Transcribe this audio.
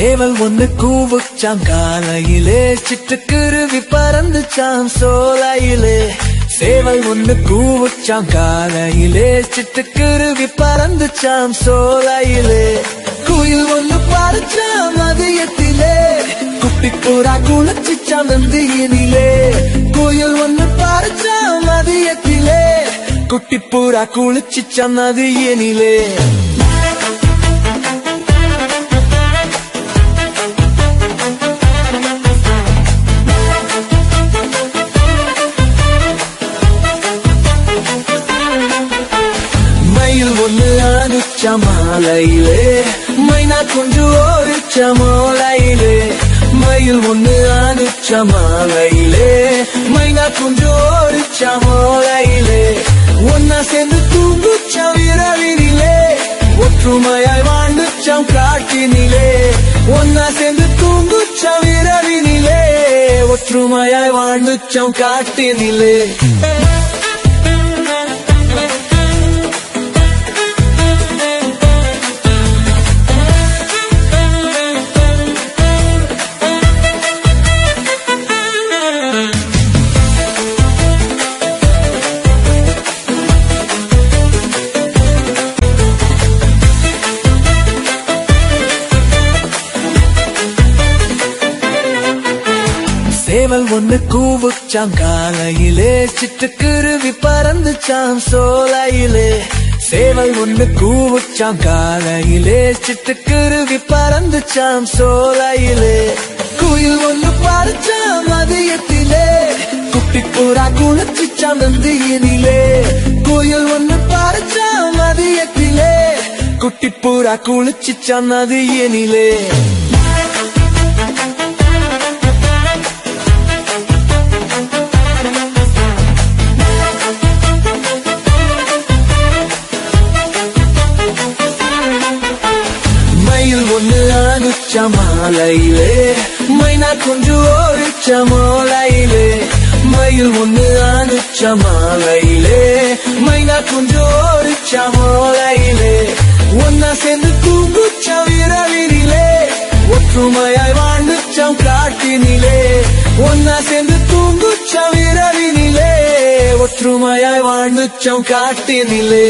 சேவல் ஒண்ணு கூவுச்சாம் காலையிலே சிட்டுக்குருவி பறந்துச்சாம் சோலையிலே. சேவல் ஒண்ணு கூவுச்சாம் காலையிலே சிட்டுக்குருவி பறந்துச்சாம் சோலையிலே. குயில் ஒண்ணு பறிச்சாம் மதியத்திலே. குட்டி கூறா குளிச்சுச்சாம் நந்தியினிலே. குயில் ஒண்ணு பறிச்சாம் மதியத்திலே. குட்டி பூரா குளிச்சுச்சாம் நதியினிலே. ஒண்ணு அனுச்ச மாலையிலே மைனா குஞ்சு ஓடிச்ச மோலையிலே மயில் ஒண்ணு அனுச்ச மாலையிலே மைனா குஞ்சு ஓடிச்ச மோலையிலே ஒன்னா சேர்ந்து தூங்குச்ச இரவினிலே ஒற்றுமையாய் வாழ்ந்துச்சாம் காட்டினிலே ஒன்னா சேர்ந்து தூங்குச்ச விரவினிலே ஒற்றுமையாய் வாழ்ந்துச்சாம் காட்டினிலே. சேவல் ஒண்ணு கூவுச்சாம் காலையிலே சிட்டுக்குருவி பறந்துச்சாம் சோலையிலே சேவல் ஒண்ணு கூவுச்சாம் காலையிலே சிட்டுக்குருவி பறந்துச்சாம் சோலையிலே குயில் ஒண்ணு பறிச்சாம் மதியத்திலே. குட்டி புறா குளிச்சுச்சாம் நந்தியினிலே. குயில் ஒண்ணு பறிச்சாம் மதியத்திலே. குட்டி பூரா குளிச்சுச்சாம் நதியினிலே. அனுச்ச மாலையிலே மைனா குஞ்சு ஓரிச்ச மாலையிலே மயில் ஒன்று அனுச்ச மாலையிலே மைனா குஞ்சு ஓரிச்ச மாலையிலே ஒன்னா சேர்ந்து தூங்குச்ச விரவிரிலே ஒற்றுமையாய் வாழ்ந்துச்சம் காட்டினிலே ஒன்னா சேர்ந்து தூங்குச்ச விரவினிலே ஒற்றுமையாய் வாழ்ந்துச்சம் காட்டினிலே.